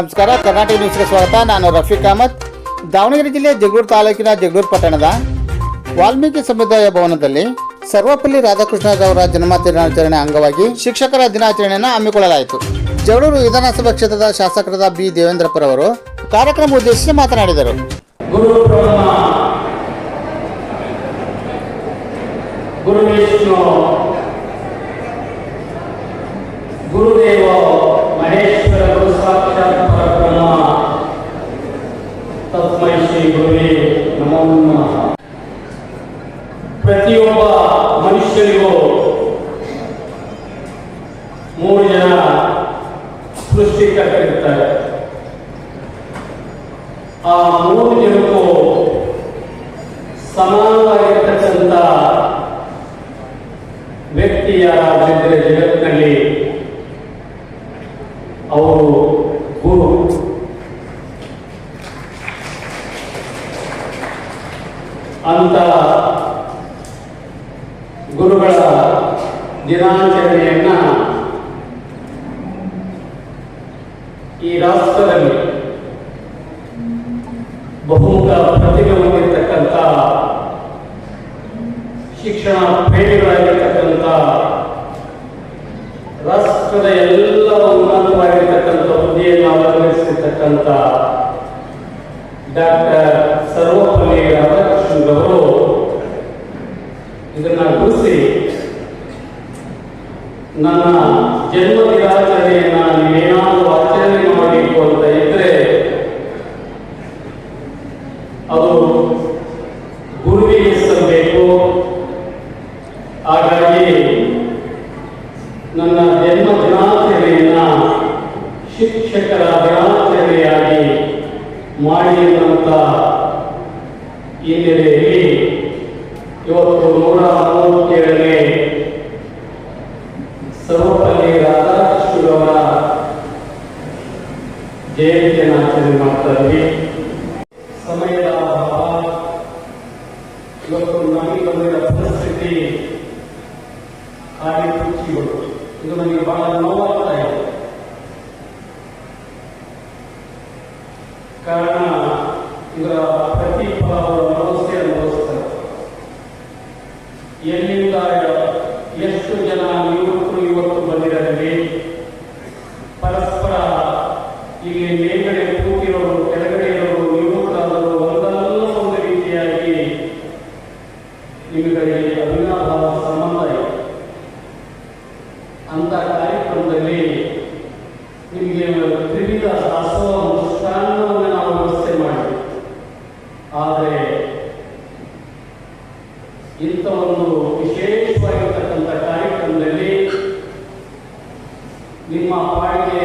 ನಮಸ್ಕಾರ, ಕರ್ನಾಟಕ ನ್ಯೂಸ್ಗೆ ಸ್ವಾಗತ. ನಾನು ರಫೀಕ್ ಅಹಮದ್. ದಾವಣಗೆರೆ ಜಿಲ್ಲೆಯ ಜಗಳೂರು ತಾಲೂಕಿನ ಜಗಳೂರು ಪಟ್ಟಣದ ವಾಲ್ಮೀಕಿ ಸಮುದಾಯ ಭವನದಲ್ಲಿ ಸರ್ವಪಲ್ಲಿ ರಾಧಾಕೃಷ್ಣರವರ ಜನ್ಮ ದಿನಾಚರಣೆ ಅಂಗವಾಗಿ ಶಿಕ್ಷಕರ ದಿನಾಚರಣೆಯನ್ನು ಹಮ್ಮಿಕೊಳ್ಳಲಾಯಿತು. ಜಗಳೂರು ವಿಧಾನಸಭಾ ಕ್ಷೇತ್ರದ ಶಾಸಕರಾದ ಬಿ. ದೇವೇಂದ್ರಪ್ಪ ಅವರು ಕಾರ್ಯಕ್ರಮ ಉದ್ದೇಶಿಸಿ ಮಾತನಾಡಿದರು. ಶ್ರೀ ಗುರುವೇ ನಮೋ. ಪ್ರತಿಯೊಬ್ಬ ಮನುಷ್ಯನಿಗೂ ಮೂರು ಜನ ಸೃಷ್ಟಿಕರ್ತಿರ್ತಾರೆ ಆ ಮೂರು ಜನಕ್ಕೂ ಸಮಾನವಾಗಿರ್ತಕ್ಕಂಥ ವ್ಯಕ್ತಿ ಯಾರಾಗಿದ್ದರೆ ಅಂತ ಗುರುಗಳ ದಿನಾಚರಣೆಯನ್ನ ಈ ರಾಷ್ಟ್ರದಲ್ಲಿ ಬಹುಮುಖ ಪ್ರತಿಭೆ ಹೊಂದಿರತಕ್ಕಂಥ, ಶಿಕ್ಷಣ ಪ್ರೇಮಿಗಳಾಗಿರ್ತಕ್ಕಂಥ, ರಾಷ್ಟ್ರದ ಎಲ್ಲ ಉನ್ನತವಾಗಿರ್ತಕ್ಕಂಥ ಹುದ್ದೆಯನ್ನು ಅವಲಂಬಿಸಿರ್ತಕ್ಕಂಥ ಡಾಕ್ಟರ್ ಸರ್ವಪಲ್ಲಿ ರಾಧಾಕೃಷ್ಣರವರು ಇದನ್ನ ಗುರುಸಿ ನನ್ನ ಜನ್ಮ ದಿನಾಚರಣೆಯನ್ನ ನೀವೇನಾದರೂ ಆಚರಣೆ ಮಾಡಬೇಕು ಅಂತ ಇದ್ರೆ ಅದು ಗುರುವಿಗೆ ಸಲ್ಲಬೇಕು ಹಾಗಾಗಿ ನನ್ನ ಜನ್ಮ ದಿನಾಚರಣೆಯನ್ನ ಶಿಕ್ಷಕರ ದಿನಾಚರಣೆಯಾಗಿ ಮಾಡಿ ಅನ್ನುವಂಥ ಹಿನ್ನೆಲೆಯಲ್ಲಿ ಇವತ್ತು ನೂರ ಮೂವತ್ತೇಳನೇ ಸರ್ವಪಲ್ಲಿ ರಾಧಾಕೃಷ್ಣರವರ ಜಯಂತಿಯನ್ನು ಆಚರಣೆ ಮಾಡ್ತಾ ಇದ್ದೀವಿ ಸಮಯದ ಅಭಾವ ಇವತ್ತು ನಮಗೆ ಬಂದಿರೋ ಪರಿಸ್ಥಿತಿ ಕಾರ್ಯಸೂಚಿಗಳು ಇದು ನನಗೆ ಬಹಳ ನೋವಾಗ್ತಾ ಇದೆ ಕಾರಣ ಇದರ ಪ್ರತಿಫಲವನ್ನು ಅನುಭವಿಸಿ ಅನುಭವಿಸ್ತಾರೆ ಎಲ್ಲಿಂದ ಇಲ್ಲಿ ಮೇಲ್ಗಡೆ ಕೂತಿರೋರು ಕೆಳಗಡೆ ಇರೋರು ನಿವೃತ್ತರಾದರು ಒಂದಲ್ಲ ಒಂದು ರೀತಿಯಾಗಿ ನಿಮಗೆ ಅಭಿನಾಭಾವ ಸಂಬಂಧ ಇದೆ ಅಂತ ಕಾರ್ಯಕ್ರಮದಲ್ಲಿ ನಿಮಗೆ ತ್ರಿವಿಧ ದಾಸೋಹ ಮುಷ್ಟಾನ್ನವನ್ನು ನಾವು ವ್ಯವಸ್ಥೆ ಮಾಡಿದ್ವಿ. ಆದರೆ ಇಂಥ ಒಂದು ವಿಶೇಷವಾಗಿರ್ತಕ್ಕಂಥ ಕಾರ್ಯಕ್ರಮದಲ್ಲಿ ನಿಮ್ಮ ಪಾಡಿಗೆ